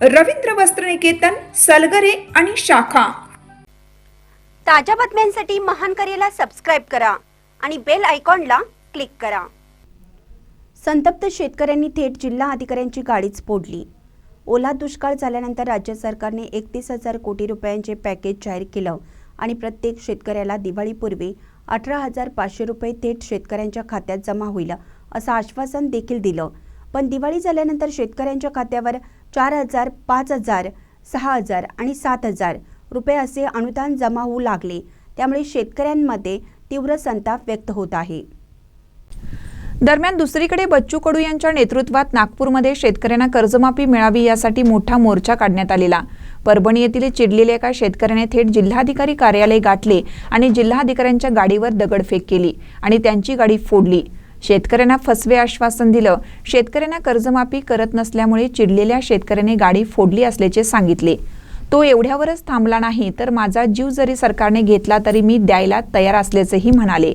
रवींद्र वस्त्रनिकेतन सलगरे आणि शाखा. ताज्या बातम्यांसाठी महान करेला सबस्क्राईब करा आणि बेल आयकॉनला क्लिक करा. संतप्त शेतकऱ्यांनी थेट जिल्हा अधिकाऱ्यांची गाडीच फोडली. ओला दुष्काळ झाल्यानंतर राज्य सरकारने एकतीस हजार कोटी रुपयांचे पॅकेज जाहीर केलं आणि प्रत्येक शेतकऱ्याला दिवाळीपूर्वी अठरा हजार पाचशे रुपये थेट शेतकऱ्यांच्या खात्यात जमा होईल असं आश्वासन देखील दिलं. पण दिवाळी झाल्यानंतर शेतकऱ्यांच्या खात्यावर चार हजार पाच हजार सहा हजार आणि सात हजार रुपये असे अनुदान जमा होऊ लागले. त्यामुळे शेतकऱ्यांमध्ये तीव्र संताप व्यक्त होत आहे. दरम्यान दुसरीकडे बच्चू कडू यांच्या नेतृत्वात नागपूरमध्ये शेतकऱ्यांना कर्जमाफी मिळावी यासाठी मोठा मोर्चा काढण्यात आलेला. परभणी येथील चिडलेल्या एका शेतकऱ्याने थेट जिल्हाधिकारी कार्यालय गाठले आणि जिल्हाधिकाऱ्यांच्या गाडीवर दगडफेक केली आणि त्यांची गाडी फोडली. शेतकऱ्यांना फसवे आश्वासन दिलं. शेतकऱ्यांना कर्जमाफी करत नसल्यामुळे चिडलेल्या शेतकऱ्याने गाडी फोडली असल्याचे सांगितले. तो एवढ्यावरच थांबला नाही तर माझा जीव जरी सरकारने घेतला तरी मी द्यायला तयार असल्याचंही म्हणाले.